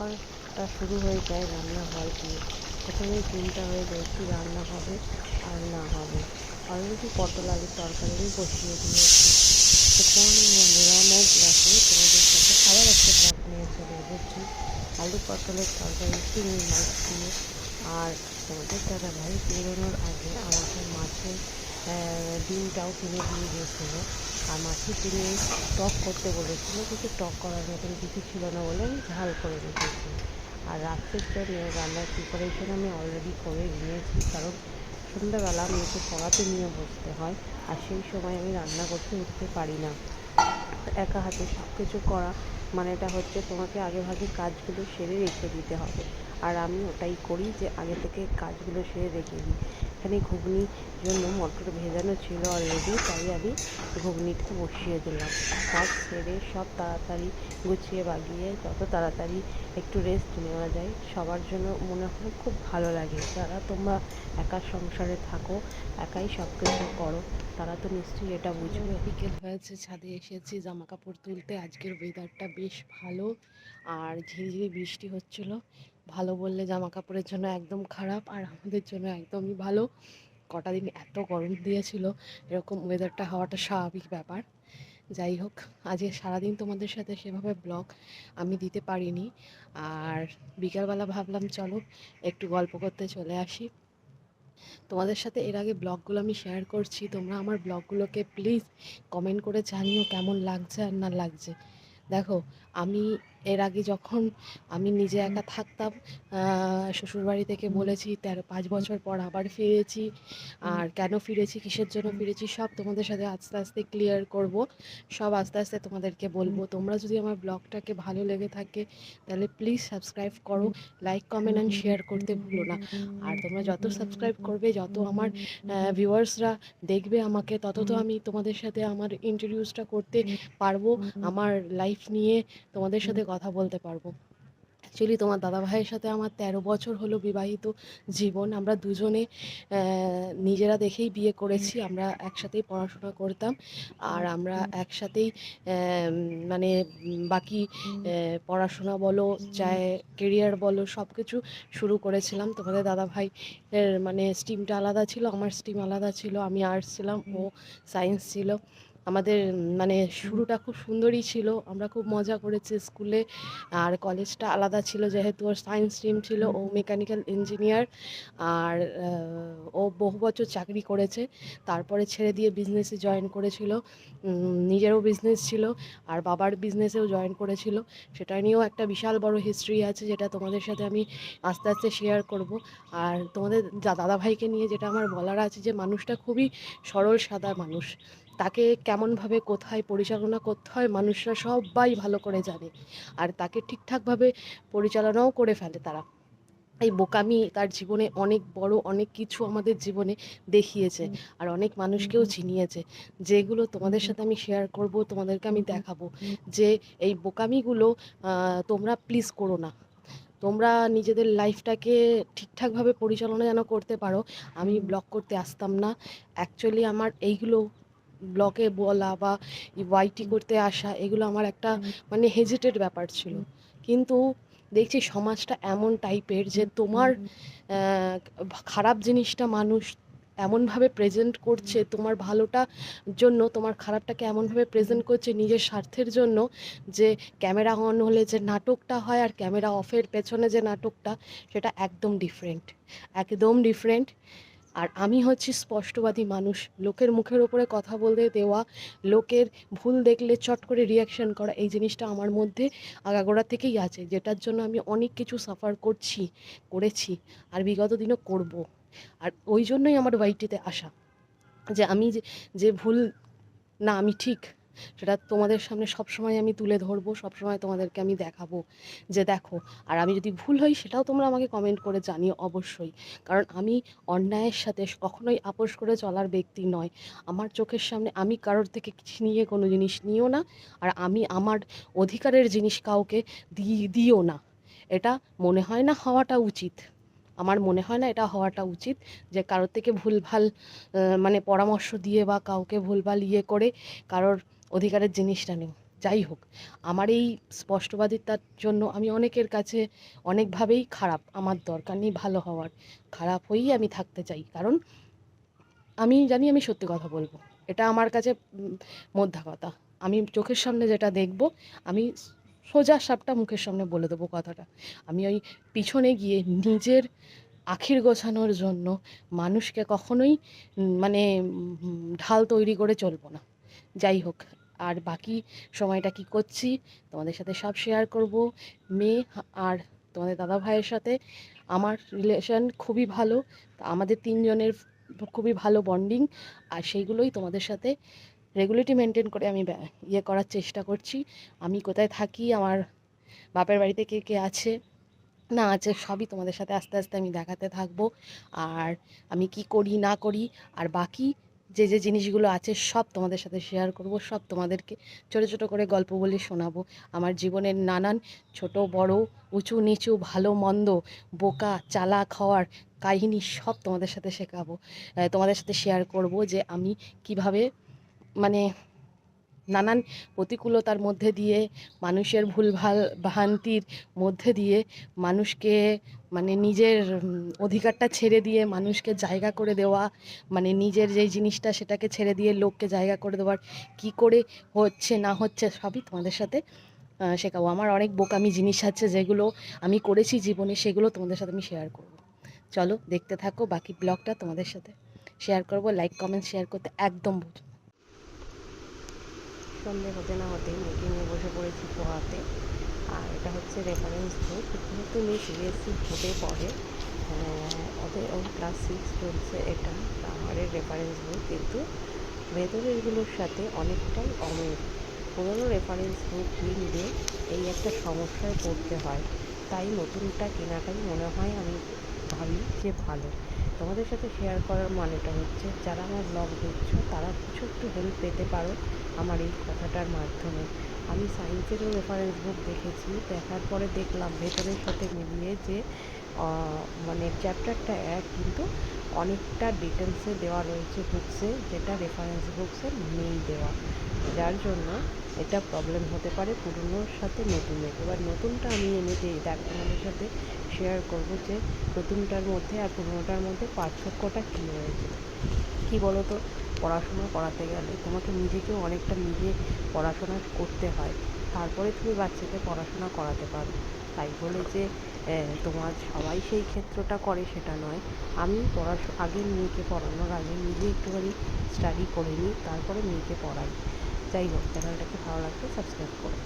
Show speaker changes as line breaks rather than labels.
ব্যাপারটা শুরু হয়ে যায়, রান্না হয় দিয়ে প্রথমেই চিন্তা হয়ে যায়, কি রান্না হবে আর না হবে। অলরেডি পটল আলুর তরকারি বসিয়ে দিয়েছি। বন্ধুরা আমার ব্লগে তোমাদের সাথে আবার একটা ব্লগ নিয়ে চলে এসেছি। আলু পটলের তরকারি, চিংড়ি মাছ দিয়ে। আর তোমাদের দাদা ভাই বেরোনোর আগে আমাকে মাছের ডিমটাও কিনে দিয়ে গিয়েছিল আর মাছের ডিমে টক করতে বলেছিল, কিন্তু টক করার মতন কিছু ছিল না বলে আমি ঝাল করে রেখেছি। আর রাত্রের জন্য রান্নার প্রিপারেশন আমি অলরেডি করে নিয়েছি, কারণ সন্ধ্যাবেলা মেয়েকে পড়াতে নিয়ে বসতে হয়, আর সেই সময় আমি রান্না করতে উঠতে পারি না। একা হাতে সব কিছু করা মানেটা হচ্ছে তোমাকে আগেভাগে কাজগুলো সেরে রেখে দিতে হবে। আর আমি ওটাই করি যে আগে থেকে কাজগুলো সেরে রেখে দিই। এখানে ঘুগনির জন্য মটর ভেজানো ছিল অলরেডি তাই আমি ঘুগনিটা বসিয়ে দিলাম। সব সেরে সব তাড়াতাড়ি গুছিয়ে বাগিয়ে যত তাড়াতাড়ি একটু রেস্ট নেওয়া যায়, সবার জন্য মনে হয় খুব ভালো লাগে। যারা তোমরা একা সংসারে থাকো, একাই সব কিছু করো, তারা তো নিশ্চয়ই এটা বুঝবে।
বিকেল হয়েছে, ছাদে এসেছি জামা কাপড় তুলতে। আজকের ওয়েদারটা বেশ ভালো, আর ঝিরিঝিরি বৃষ্টি হচ্ছিল। ভালো বললে জামা কাপড়ের জন্য একদম খারাপ আর আমাদের জন্য একদমই ভালো। কটা দিন এত গরম দিয়েছিল, এরকম ওয়েদারটা হওয়াটা স্বাভাবিক ব্যাপার। যাই হোক, আজকে সারাদিন তোমাদের সাথে সেভাবে ব্লগ আমি দিতে পারিনি। আর বিকালবেলা ভাবলাম, চলো একটু গল্প করতে চলে আসি। তোমাদের সাথে এর আগে ব্লগগুলো আমি শেয়ার করছি। তোমরা আমার ব্লগগুলোকে প্লিজ কমেন্ট করে জানিও কেমন লাগছে আর না লাগছে। দেখো, আমি এর আগে যখন আমি নিজে একা থাকতাম শ্বশুরবাড়ি থেকে বলেছি তেরো পাঁচ বছর পর আবার ফিরেছি আর কেন ফিরেছি কিসের জন্য ফিরেছি সব তোমাদের সাথে আস্তে আস্তে ক্লিয়ার করব সব আস্তে আস্তে তোমাদেরকে বলব। তোমরা যদি আমার ব্লগটাকে ভালো লেগে থাকে তাহলে প্লিজ সাবস্ক্রাইব করো লাইক কমেন্ট অ্যান্ড শেয়ার করতে ভুলো না। আর তোমরা যত সাবস্ক্রাইব করবে যত আমার ভিউয়ার্সরা দেখবে আমাকে তত তো আমি তোমাদের সাথে আমার ইন্ট্রোডিউসটা করতে পারব। আমার লাইফ নিয়ে তোমাদের সাথে কথা বলতে পারব। অ্যাকচুয়ালি তোমার দাদাভাইয়ের সাথে আমার তেরো বছর হলো বিবাহিত জীবন। আমরা দুজনে নিজেরা দেখেই বিয়ে করেছি। আমরা একসাথেই পড়াশোনা করতাম। আর আমরা একসাথেই মানে বাকি পড়াশোনা বলো, চায় কেরিয়ার বলো সব কিছু শুরু করেছিলাম। তোমাদের দাদা ভাই এর মানে স্ট্রিমটা আলাদা ছিল, আমার স্ট্রিম আলাদা ছিল, আমি আর্টস ছিলাম, ও সায়েন্স ছিল। আমাদের মানে শুরুটা খুব সুন্দরই ছিল। আমরা খুব মজা করেছি স্কুলে। আর কলেজটা আলাদা ছিল যেহেতু ওর সায়েন্স স্ট্রিম ছিল, ও মেকানিক্যাল ইঞ্জিনিয়ার আর ও বহু বছর চাকরি করেছে। তারপরে ছেড়ে দিয়ে বিজনেসে জয়েন করেছিল। নিজেরও বিজনেস ছিল আর বাবার বিজনেসেও জয়েন করেছিল। সেটা নিয়েও একটা বিশাল বড় হিস্ট্রি আছে যেটা তোমাদের সাথে আমি আস্তে আস্তে শেয়ার করব। আর তোমাদের দাদাভাইকে নিয়ে যেটা আমার বলার আছে যে, মানুষটা খুবই সরল, সাদা মানুষ। তাকে কেমনভাবে কোথায় পরিচালনা করতে হয় মানুষরা সবাই ভালো করে জানে। আর তাকে ঠিকঠাকভাবে পরিচালনাও করে ফেলে তারা। এই বোকামি তার জীবনে অনেক বড় অনেক কিছু আমাদের জীবনে দেখিয়েছে আর অনেক মানুষকেও চিনিয়েছে যেগুলো তোমাদের সাথে আমি শেয়ার করব তোমাদেরকে আমি দেখাবো যে এই বোকামিগুলো তোমরা প্লিজ করো না। তোমরা নিজেদের লাইফটাকে ঠিকঠাকভাবে পরিচালনা যেন করতে পারো। আমি ব্লগ করতে আসতাম না। অ্যাকচুয়ালি আমার এইগুলো ব্লগে বলা বা ওয়াইটি করতে আসা এগুলো আমার একটা মানে হেজিটেড ব্যাপার ছিল। কিন্তু দেখছি সমাজটা এমন টাইপের যে তোমার খারাপ জিনিসটা মানুষ এমনভাবে প্রেজেন্ট করছে তোমার ভালোটা জন্য তোমার খারাপটাকে এমনভাবে প্রেজেন্ট করছে নিজের স্বার্থের জন্য যে ক্যামেরা অন হলে যে নাটকটা হয় আর ক্যামেরা অফের পেছনে যে নাটকটা সেটা একদম ডিফারেন্ট একদম ডিফারেন্ট আর আমি হচ্ছি স্পষ্টবাদী মানুষ। লোকের মুখের ওপরে কথা বলতে দেওয়া, লোকের ভুল দেখলে চট করে রিয়াকশন করা, এই জিনিসটা আমার মধ্যে আগাগোড়া থেকেই আছে, যেটার জন্য আমি অনেক কিছু সাফার করছি, করেছি আর বিগত দিনও করব। আর ওই জন্যই আমার ওয়াইটিতে আসা। যে আমি যে ভুল, না আমি ঠিক সেটা তোমাদের সামনে সবসময় আমি তুলে ধরবো, সবসময় তোমাদেরকে আমি দেখাবো যে দেখো, আর আমি যদি ভুল হই সেটাও তোমরা আমাকে কমেন্ট করে জানিও অবশ্যই। কারণ আমি অন্যায়ের সাথে কখনোই আপোষ করে চলার ব্যক্তি নয়। আমার চোখের সামনে আমি কারোর থেকে কিছু নিয়ে কোনো জিনিস নিও না, আর আমি আমার অধিকারের জিনিস কাউকে দিও না। এটা মনে হয় না হওয়াটা উচিত। আমার মনে হয় না এটা হওয়াটা উচিত যে কারোর থেকে ভুলভাল মানে পরামর্শ দিয়ে বা কাউকে ভুলভাল ইয়ে করে কারোর অধিকারের জিনিসটা নেই। যাই হোক, আমার এই স্পষ্টবাদিতার জন্য আমি অনেকের কাছে অনেকভাবেই খারাপ। আমার দরকার নেই ভালো হওয়ার। খারাপ হয়েই আমি থাকতে চাই। কারণ আমি জানি আমি সত্যি কথা বলব। এটা আমার কাছে মধ্যা কথা আমি চোখের সামনে যেটা দেখব, আমি সোজা সাপটা মুখের সামনে বলে দেবো কথাটা। আমি ওই পিছনে গিয়ে নিজের আখির গোছানোর জন্য মানুষকে কখনোই মানে ঢাল তৈরি করে চলবো না। যাই হোক আর বাকি সময়টা কি করছি, তোমাদের সাথে সব শেয়ার করব। মেয়ে আর তোমাদের দাদা ভাইয়ের সাথে। আমার রিলেশন খুবই ভালো আমাদের তিনজনের খুবই ভালো বন্ডিং আর সেইগুলোই তোমাদের সাথে রেগুলেটি মেনটেন করে আমি ইয়ে করার চেষ্টা করছি। আমি কোথায় থাকি, আমার বাপের বাড়িতে কে কে আছে? না আছে, সবই তোমাদের সাথে আস্তে আস্তে আমি দেখাতে থাকব। আর আমি কি করি, না করি, আর বাকি যে যে জিনিসগুলো আছে সব তোমাদের সাথে শেয়ার করব, সব তোমাদেরকে ছোট ছোট করে গল্প বলে শোনাবো। আমার জীবনের নানান ছোট, বড়, উঁচু, নিচু, ভালো, মন্দ, বোকা চালা খাওয়ার কাহিনী সব তোমাদের সাথে শেখাবো। তোমাদের সাথে শেয়ার করব যে আমি কীভাবে মানে নানান প্রতিকূলতার মধ্যে দিয়ে, মানুষের ভুলভাল ভ্রান্তির মধ্যে দিয়ে মানুষকে মানে নিজের অধিকারটা ছেড়ে দিয়ে মানুষকে জায়গা করে দেওয়া মানে নিজের যেই জিনিসটা সেটাকে ছেড়ে দিয়ে লোককে জায়গা করে দেওয়ার, কি করে হচ্ছে না হচ্ছে সবই তোমাদের সাথে শেখাবো। আমার অনেক বোকামি জিনিস আছে যেগুলো আমি করেছি জীবনে, সেগুলো তোমাদের সাথে আমি শেয়ার করব। চলো দেখতে থাকো বাকি ব্লগটা তোমাদের সাথে। শেয়ার করব লাইক কমেন্ট শেয়ার করতে একদম
সন্ধে হতে না হতেই মেয়েকে নিয়ে বসে পড়েছি পড়াতে। আর এটা হচ্ছে রেফারেন্স বুক যেহেতু মেয়ে সিবিএসসি বোর্ডে পড়ে ওদের ওর ক্লাস সিক্স চলছে এটা আমার রেফারেন্স বুক কিন্তু ভেতরেরগুলোর সাথে অনেকটাই অমিল। পুরোনো রেফারেন্স বুক কিনলে এই একটা সমস্যায় পড়তে হয়। তাই নতুনটা কেনাটাই মনে হয় আমি ভাবি যে ভালো। তোমাদের সাথে শেয়ার করার মানেটা হচ্ছে, যারা আমার ব্লগ দেখছ, তারা কিছু একটু হেল্প পেতে পারো। আমার এই কথাটার মাধ্যমে। আমি সায়েন্সেরও রেফারেন্স বুক দেখেছি, দেখার পরে দেখলাম ভেতরের সাথে মিলিয়ে যে মানে চ্যাপ্টারটা এক কিন্তু অনেকটা ডিটেলসে দেওয়া রয়েছে বুকসে যেটা রেফারেন্স বুকসে নেই দেওয়া। যার জন্য এটা প্রবলেম হতে পারে পুরনোর সাথে নতুনের। এবার নতুনটা আমি এনে তোমাদের সাথে শেয়ার করব যে, নতুনটার মধ্যে আর পুরনোটার মধ্যে পার্থক্যটা কী রয়েছে। কী বলো তো পড়াশোনা করাতে গেলে তোমাকে নিজেকেও অনেকটা নিজে পড়াশোনা করতে হয়। তারপরে তুমি বাচ্চাকে পড়াশোনা করাতে পারো। তাই বলে যে তোমার সবাই সেই ক্ষেত্রটা করে, সেটা নয়। আমি পড়াশো আগে মেয়েকে পড়ানোর আগে নিজে একটুখানি স্টাডি করে নিই, তারপরে মেয়েকে পড়াই। যাই হোক চ্যানেলটাকে ভালো লাগলে সাবস্ক্রাইব করো।